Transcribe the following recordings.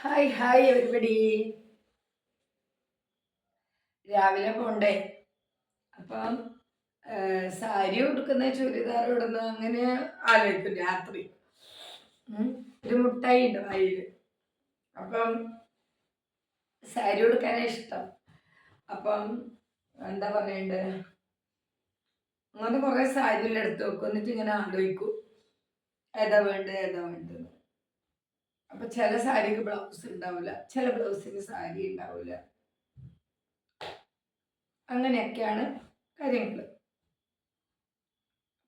Hi hi everybody രാവിലെ പോണ്ടേ? അപ്പം സാരി ഉടുക്കുന്ന ചുരിദാർ ഇടുന്ന അങ്ങനെ ആലോചിക്കും രാത്രി. ഒരു മുട്ടായി ഉണ്ട് വായിൽ. അപ്പം സാരി ഉടുക്കാനേ ഇഷ്ടം. അപ്പം എന്താ പറയണ്ടേ? അങ്ങനെ കുറേ സാരിയെല്ലാം എടുത്ത് വെക്കും. എന്നിട്ട് ഇങ്ങനെ ആലോചിക്കും. ഏതാ വേണ്ടത് ഏതാ വേണ്ടത്? അപ്പൊ ചില സാരിക്ക് ബ്ലൗസ് ഉണ്ടാവില്ല ചില ബ്ലൗസിന് സാരി ഉണ്ടാവില്ല അങ്ങനെയൊക്കെയാണ് കാര്യങ്ങൾ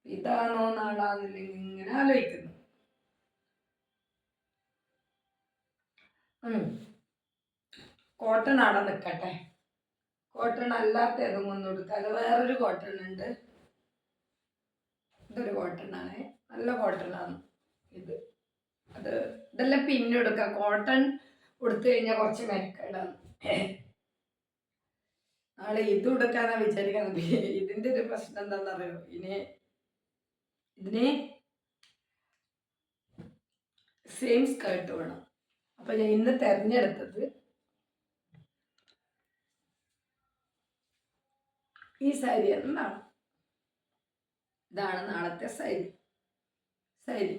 ഇതാണോ നാളാന്നില്ലെങ്കിൽ ഇങ്ങനെ ആലോചിക്കുന്നു. കോട്ടൺ അവിടെ നിൽക്കട്ടെ കോട്ടൺ അല്ലാത്ത ഏതും ഒന്ന് കൊടുക്കാതെ വേറൊരു കോട്ടൺ ഉണ്ട്. ഇതൊരു കോട്ടൺ നല്ല കോട്ടൺ ആണ് ഇത്. അത് ഇതെല്ലാം പിന്നെ എടുക്കുക കോട്ടൺ കൊടുത്തു കഴിഞ്ഞാൽ കുറച്ച് മെനക്കേടാണ് നാളെ ഇത് കൊടുക്കാന്നാ വിചാരിക്കുന്നത്. ഇതിന്റെ ഒരു പ്രശ്നം എന്താണെന്നറിയോ ഇനി ഇതിന് സെയിം സ്കേർട്ട് വേണം. അപ്പൊ ഞാൻ ഇന്ന് തെരഞ്ഞെടുത്തത് ഈ സാരി എന്നാണ്. ഇതാണ് നാളത്തെ സാരി. സാരി.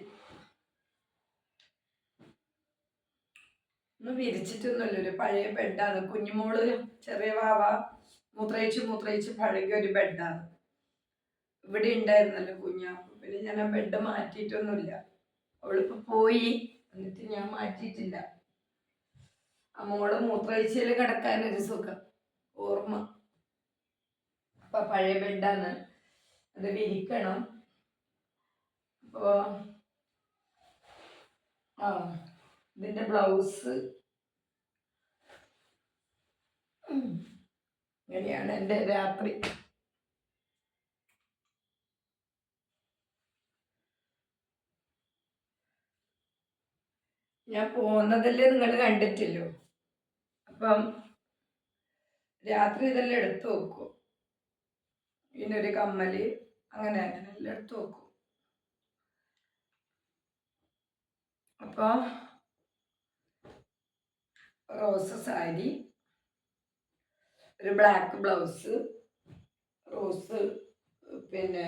ഒന്ന് വിരിച്ചിട്ടൊന്നുമില്ല. ഒരു പഴയ ബെഡാണ് കുഞ്ഞുമോൾ ചെറിയ വാവ മൂത്രയിച്ച് മൂത്രയിച്ച് പഴകിയ ഒരു ബെഡാണ് ഇവിടെ ഉണ്ടായിരുന്നല്ലോ കുഞ്ഞ. പിന്നെ ഞാൻ ആ ബെഡ് മാറ്റിയിട്ടൊന്നുമില്ല. അവളിപ്പോ പോയി. എന്നിട്ട് ഞാൻ മാറ്റിയിട്ടില്ല. ആ മോൾ മൂത്രയിച്ചയിൽ കിടക്കാനൊരു സുഖം. ഓർമ്മ. അപ്പൊ പഴയ ബെഡാണ് അത് വിരിക്കണം. അപ്പോ ആ ഇതിന്റെ ബ്ലൗസ്. ഇങ്ങനെയാണ് എന്റെ രാത്രി. ഞാൻ പോകുന്നതല്ലേ നിങ്ങൾ കണ്ടിട്ടില്ലോ. അപ്പം രാത്രി ഇതെല്ലാം എടുത്തു വെക്കും. ഒരു കമ്മൽ അങ്ങനെ അങ്ങനെ എല്ലാം എടുത്തു വെക്കും. അപ്പോൾ റോസ് സാരി ഒരു ബ്ലാക്ക് ബ്ലൗസ് റോസ് പിന്നെ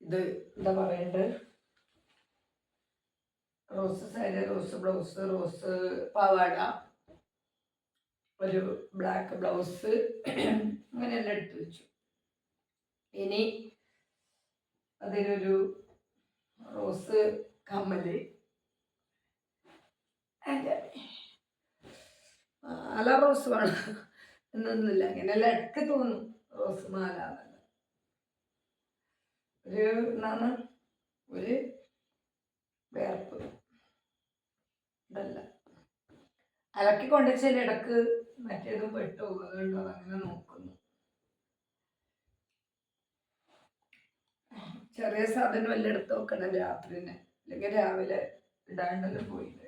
ഇത് എന്താ പറയണ്ടത് rose sari rose blouse rose പാവാട ഒരു ബ്ലാക്ക് ബ്ലൗസ് അങ്ങനെയെല്ലാം എടുത്തു വെച്ചു. ഇനി അതിനൊരു റോസ് കമ്മൽ. അതെ. മാല റോസ് വേണം. എന്നൊന്നുമില്ല. ഇങ്ങനെ ഇടയ്ക്ക് തോന്നും. റോസ് മാല ഒരു എന്നാണ് ഒരു വേർപ്പ്. ഇതല്ല. അലക്കി കൊണ്ടുവച്ചാൽ ഇടയ്ക്ക് മറ്റേതും പെട്ടു. അതുകൊണ്ടോ അങ്ങനെ നോക്കുന്നു. ചെറിയ സാധനം എല്ലാം എടുത്ത് വെക്കണം രാത്രിനെ. അല്ലെങ്കിൽ രാവിലെ ഇടാണ്ടല്ലോ പോയില്ലേ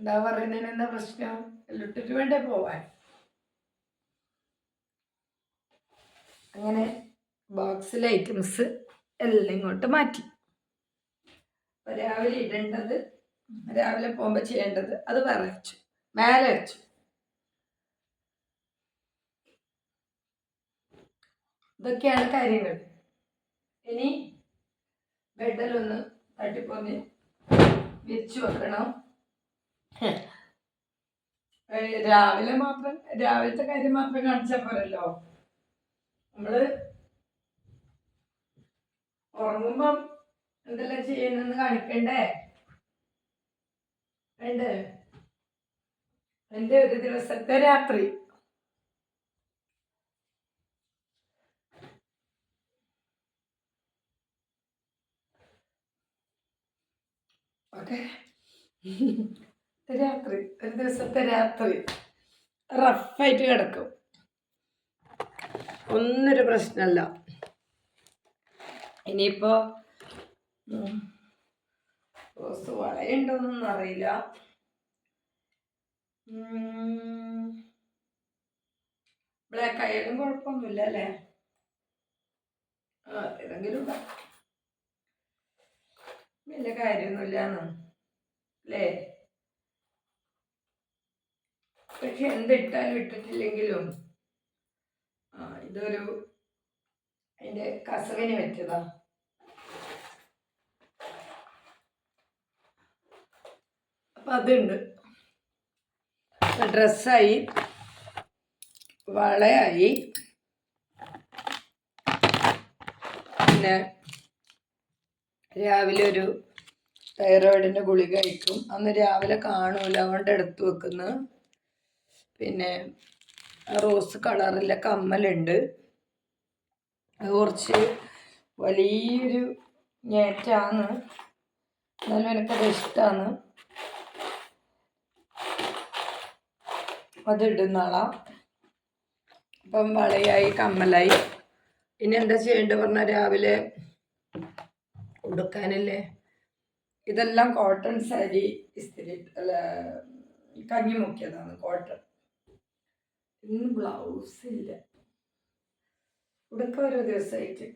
എന്താ പറയുന്നതിന് എന്താ പ്രശ്നം? ഇട്ടിട്ട് വേണ്ടേ പോവാൻ? അങ്ങനെ ബോക്സിലെ ഐറ്റംസ് എല്ലാം ഇങ്ങോട്ട് മാറ്റി. രാവിലെ ഇടേണ്ടത് രാവിലെ പോകുമ്പോൾ ചെയ്യേണ്ടത് അത് വേറെ വെച്ചു. മേലെ വെച്ചു. ഇതൊക്കെയാണ് കാര്യങ്ങൾ. ഇനി ബെഡിലൊന്ന് തട്ടിപ്പൊന്ന് വിരിച്ചു വെക്കണം. രാവിലെ മാത്രം രാവിലത്തെ കാര്യം മാത്രം കാണിച്ചാൽ പോരല്ലോ. നമ്മൾ ഉറങ്ങുമ്പം എന്തെല്ലാം ചെയ്യുന്നെന്ന് കാണിക്കണ്ടേ? വേണ്ടേ? എന്റെ ഒരു ദിവസത്തെ രാത്രി. ഓക്കെ. രാത്രി ഒരു ദിവസത്തെ രാത്രി. റഫായിട്ട് കിടക്കും. ഒന്നൊരു പ്രശ്നമല്ല ഇനിയിപ്പോ റോസ് വളയുണ്ടോന്നൊന്നും അറിയില്ല. ബ്ലാക്ക് ആയാലും കുഴപ്പമൊന്നുമില്ല അല്ലേ? ആ ഏതെങ്കിലും വലിയ കാര്യമൊന്നുമില്ലാന്ന്. അല്ലേ? പക്ഷെ എന്തിട്ടാലും ഇട്ടിട്ടില്ലെങ്കിലും ആ ഇതൊരു അതിന്റെ കസവിന് പറ്റിയതാ. അപ്പം അതുണ്ട്. ഡ്രസ്സായി വളയായി. പിന്നെ രാവിലെ ഒരു തൈറോയിഡിന്റെ ഗുളിക കഴിക്കും. അന്ന് രാവിലെ കാണൂല അതുകൊണ്ട് എടുത്തു വെക്കുന്നു. പിന്നെ റോസ് കളറിലെ കമ്മലുണ്ട്. അത് കുറച്ച് വലിയൊരു ഞേറ്റാണ്. എന്നാലും എനിക്കത് ഇഷ്ടമാണ് അത് ഇടുന്നാളാ അപ്പം വളയായി കമ്മലായി. ഇനി എന്താ ചെയ്യേണ്ടത് പറഞ്ഞാൽ രാവിലെ ഉടുക്കാനല്ലേ? ഇതെല്ലാം കോട്ടൺ സാരി ഇസ്തിരി അല്ല കഞ്ഞി മുക്കിയതാണ് കോട്ടൺ. ഇന്ന് ബ്ലൗസ് ഇല്ല. ഉടുക്ക ഓരോ ദിവസമായിട്ട്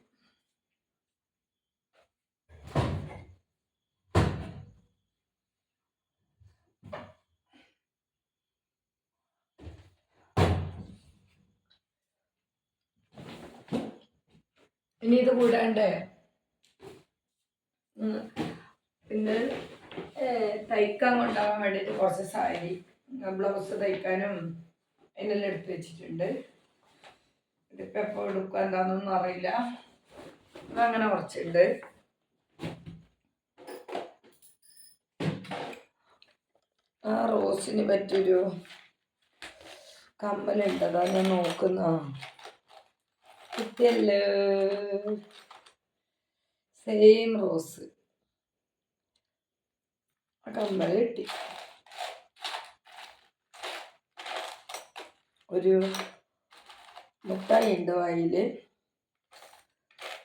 ഇനി ഇത് കൂടാണ്ട്. പിന്നെ തയ്ക്കാൻ കൊണ്ടുപോകാൻ വേണ്ടിയിട്ട് കുറച്ച് സാരി ബ്ലൗസ് തയ്ക്കാനും അതിനെല്ലാം എടുത്ത് വെച്ചിട്ടുണ്ട്. ഇതിപ്പോൾ എപ്പോൾ എടുക്കുക എന്താണെന്നൊന്നും അറിയില്ല. അങ്ങനെ കുറച്ചുണ്ട് ആ റോസിന് പറ്റിയൊരു കമ്മലുണ്ട് അതാ ഞാൻ നോക്കുന്ന. കിട്ടിയല്ലോ സെയിം റോസ് ആ കമ്മൽ കിട്ടി. ഒരു മുട്ടായി ഉണ്ട് വായിൽ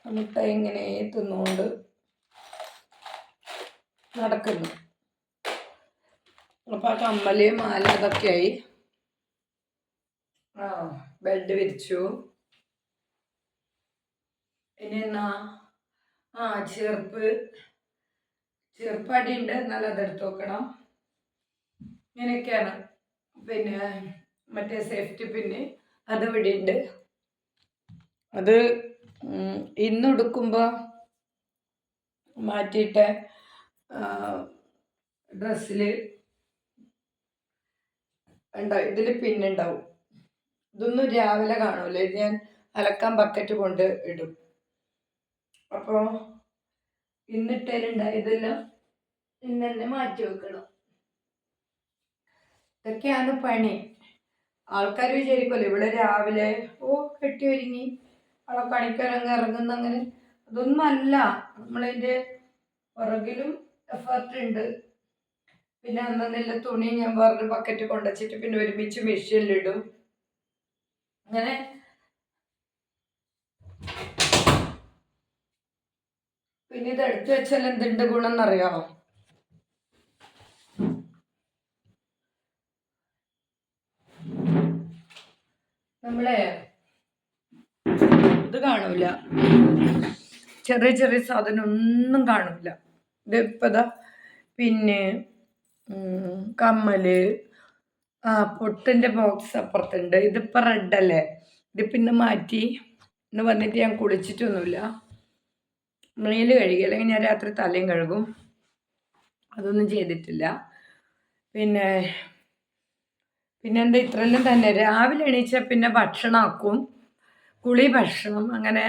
ആ മുട്ടായി ഇങ്ങനെ തിന്നുകൊണ്ട് നടക്കുന്നു. അപ്പം ആ കമ്മൽ മാല അതൊക്കെയായി ആ ബെഡ് വിരിച്ചു. ഇനി എന്നാ? ആ ചെറുപ്പ്. ചെറുപ്പ് ഉണ്ട് എന്നാലും അതെടുത്ത് നോക്കണം ഇങ്ങനെയൊക്കെയാണ്. പിന്നെ മറ്റേ സേഫ്റ്റി പിന്നെ അത് ഇവിടെ ഉണ്ട് അത് ഇന്ന് ഉടുക്കുമ്പോൾ മാറ്റിയിട്ട ഡ്രസ്സിൽ ഉണ്ടാവും. ഇതിൽ പിന്നുണ്ടാവും ഇതൊന്നും രാവിലെ കാണൂല. ഇത് ഞാൻ അലക്കാൻ ബക്കറ്റ് കൊണ്ട് ഇടും. അപ്പോൾ ഇന്നിട്ടേലുണ്ടായതെല്ലാം ഇന്ന് തന്നെ മാറ്റി വെക്കണം. ഇതൊക്കെയാണ് പണി. ആൾക്കാർ വിചാരിക്കുമല്ലോ ഇവിടെ രാവിലെ ഓ കെട്ടി ഒരുങ്ങി അവളെ പണിക്കാരങ്ങ് ഇറങ്ങുന്ന അങ്ങനെ. അതൊന്നും അല്ല നമ്മളതിന്റെ പുറകിലും എഫേർട്ട് ഉണ്ട്. പിന്നെ അന്നെല്ലാം തുണി ഞാൻ വേറൊരു ബക്കറ്റ് കൊണ്ടുവച്ചിട്ട് പിന്നെ ഒരുമിച്ച് മെഷീനിലിടും അങ്ങനെ. പിന്നെ ഇത് എടുത്തു വെച്ചാൽ എന്തുണ്ട് ഗുണം എന്നറിയാമോ നമ്മളെ ഇത് കാണൂല. ചെറിയ ചെറിയ സാധനം ഒന്നും കാണൂല. ഇത് ഇപ്പതാ പിന്നെ കമ്മൽ ആ പൊട്ടിന്റെ ബോക്സ് അപ്പുറത്തുണ്ട്. ഇതിപ്പോൾ റെഡല്ലേ ഇത് പിന്നെ മാറ്റി. എന്ന് വന്നിട്ട് ഞാൻ കുളിച്ചിട്ടൊന്നുമില്ല. മേൽ കഴുകി. അല്ലെങ്കിൽ ഞാൻ രാത്രി തലയും കഴുകും. അതൊന്നും ചെയ്തിട്ടില്ല. പിന്നെ പിന്നെ എന്താ ഇത്രയെല്ലാം തന്നെ. രാവിലെ എണീച്ചാൽ പിന്നെ ഭക്ഷണമാക്കും കുളി ഭക്ഷണം. അങ്ങനെ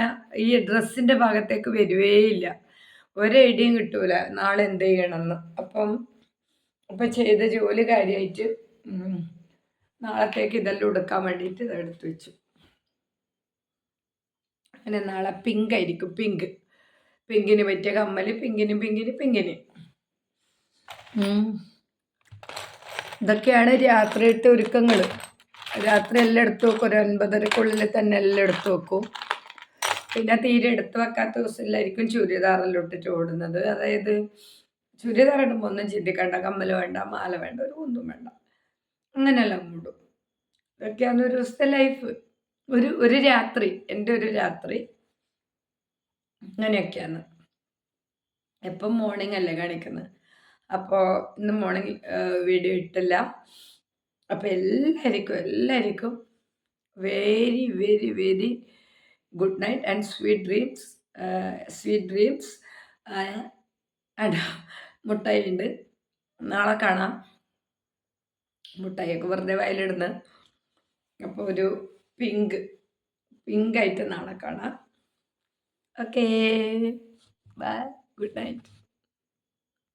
ഈ ഡ്രസ്സിന്റെ ഭാഗത്തേക്ക് വരുവേയില്ല. ഒരു ഐഡിയയും കിട്ടൂല. നാളെ എന്ത് ചെയ്യണമെന്ന്. അപ്പം അപ്പം ചെയ്ത ജോലി കാര്യമായിട്ട് നാളത്തേക്ക് ഇതെല്ലാം എടുക്കാൻ വേണ്ടിയിട്ട് ഇത് എടുത്തു വെച്ചു. അങ്ങനെ നാളെ പിങ്ക് ആയിരിക്കും. പിങ്ക്. പിങ്കിന് പറ്റിയ കമ്മൽ പിങ്കിന് പിങ്കിന് പിങ്കിന്. ഇതൊക്കെയാണ് രാത്രിയിലത്തെ ഒരുക്കങ്ങൾ രാത്രി എല്ലാം എടുത്തു വെക്കും. ഒരു ഒൻപതരക്കുള്ളിൽ തന്നെ എല്ലാം എടുത്തു വെക്കും. പിന്നെ തീരെ എടുത്തു വെക്കാത്ത ദിവസത്തിലായിരിക്കും ചുരിദാറെല്ലാം ഇട്ടിട്ട് ഓടുന്നത്. അതായത് ചുരിദാർ ഇടുമ്പോൾ ഒന്നും ചിന്തിക്കണ്ട. കമ്മൽ വേണ്ട മാല വേണ്ട ഒരു ഒന്നും വേണ്ട. അങ്ങനെയെല്ലാം മൂടും ഇതൊക്കെയാണ് ഒരു ദിവസത്തെ ലൈഫ്. ഒരു ഒരു രാത്രി. എന്റെ ഒരു രാത്രി. അങ്ങനെയൊക്കെയാണ്. എപ്പം മോർണിംഗ് അല്ലേ കാണിക്കുന്നത്? അപ്പോൾ ഇന്ന് മോർണിംഗ് വീഡിയോ ഇട്ടില്ല. അപ്പോൾ എല്ലാവർക്കും എല്ലാവർക്കും very very very good night and sweet dreams sweet dreams and മുട്ടായി ഉണ്ട് നാളെ കാണാം. മുട്ടായിയൊക്കെ വെറുതെ വയലിടുന്നത് അപ്പോൾ ഒരു പിങ്ക് പിങ്കായിട്ട് നാളെ കാണാം. Okay bye good night